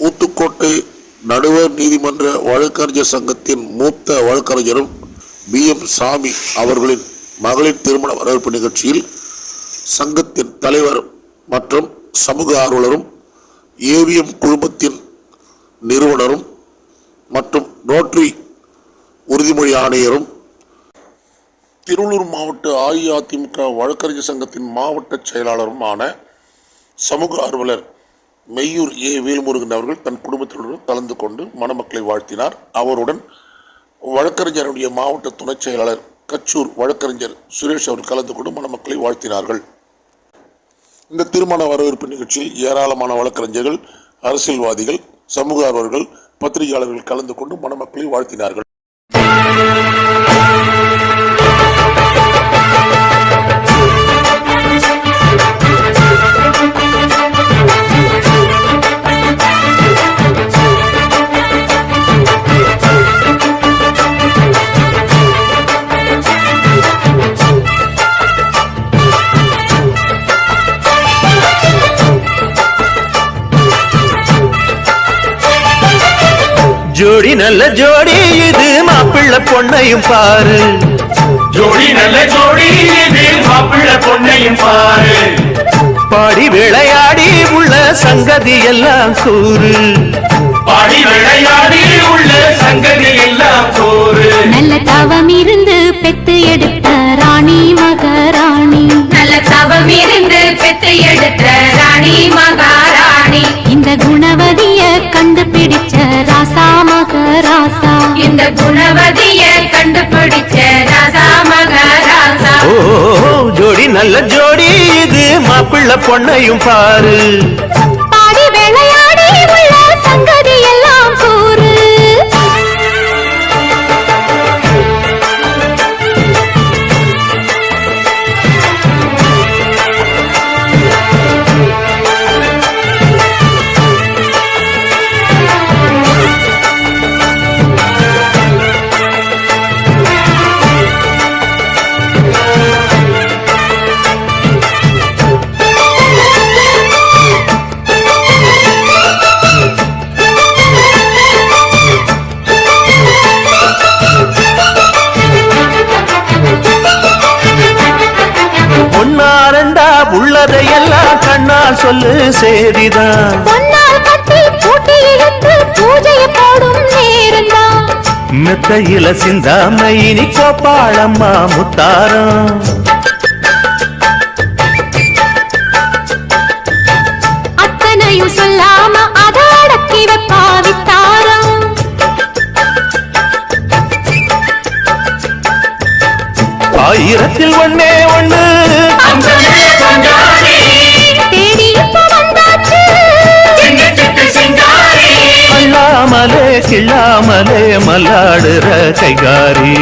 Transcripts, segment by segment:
ஊத்துக்கோட்டை நடுவர் நீதிமன்ற வழக்கறிஞர் சங்கத்தின் மூத்த வழக்கறிஞரும் பி. எம். சாமி அவர்களின் மகளிர் திருமண வரவேற்பு நிகழ்ச்சியில் சங்கத்தின் தலைவர் மற்றும் சமூக ஆர்வலரும் ஏவிஎம் குழுமத்தின் நிறுவனரும் மற்றும் ரோட்டரி உறுதிமொழி ஆணையரும் திருவள்ளூர் மாவட்ட அஇஅதிமுக வழக்கறிஞர் சங்கத்தின் மாவட்ட செயலாளருமான சமூக ஆர்வலர் மெய்யூர் ஏ. வேல்முருகன் அவர்கள் தன் குடும்பத்தினருடன் கலந்து கொண்டு மணமக்களை வாழ்த்தினார். அவருடன் வழக்கறிஞருடைய மாவட்ட துணைச் செயலாளர் கச்சூர் வழக்கறிஞர் சுரேஷ் அவர் கலந்து கொண்டு மணமக்களை வாழ்த்தினார்கள். இந்த திருமண வரவேற்பு நிகழ்ச்சியில் ஏராளமான வழக்கறிஞர்கள் அரசியல்வாதிகள் சமூக ஆர்வர்கள் பத்திரிகையாளர்கள் கலந்து கொண்டு மணமக்களை வாழ்த்தினார்கள். ஜோடி நல்ல ஜோடி இது மாப்பிள்ள பொண்ணையும் பாரு. ஜோடி நல்ல ஜோடி இது மாப்பிள்ள பொண்ணையும் பாரு. பாடி விளையாடி உள்ள சங்கதி எல்லாம் கூறு. பாடி விளையாடி உள்ள சங்கதி எல்லாம் சோறு நல்ல தவம் இந்த குணவதிய கண்டுபிடிச்ச ராசா மகாராசா. ஓ ஜோடி நல்ல ஜோடி இது. மாப்பிள்ள பொண்ணையும் பாரு. உள்ளதையெல்லாம் கண்ணால் சொல்லு சேரிதான் மெத்தையில சிந்தாம இனி கோப்பாளம்மா முத்தாரம். அத்தனையும் சொல்லாம அத அடக்கி வைப்பா வித்தாரம் ஆயிரத்தில் ஒன்னே ஒண்ணு. கிள்ளாமலே மல்லாடுற கைகாரி.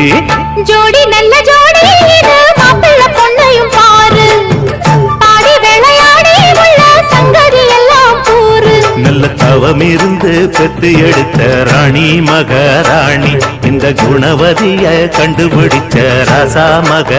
ஜோடி நல்ல ஜோடி இது மாப்பிள்ள பொண்ணையும் பாரு. பாடி விளையாடி உள்ள சங்கதி எல்லாம் கூறு. நல்ல தவம் இருந்து பெத்து எடுத்த ராணி மகாராணி. இந்த குணவதிய கண்டுபிடிச்ச ராசா மக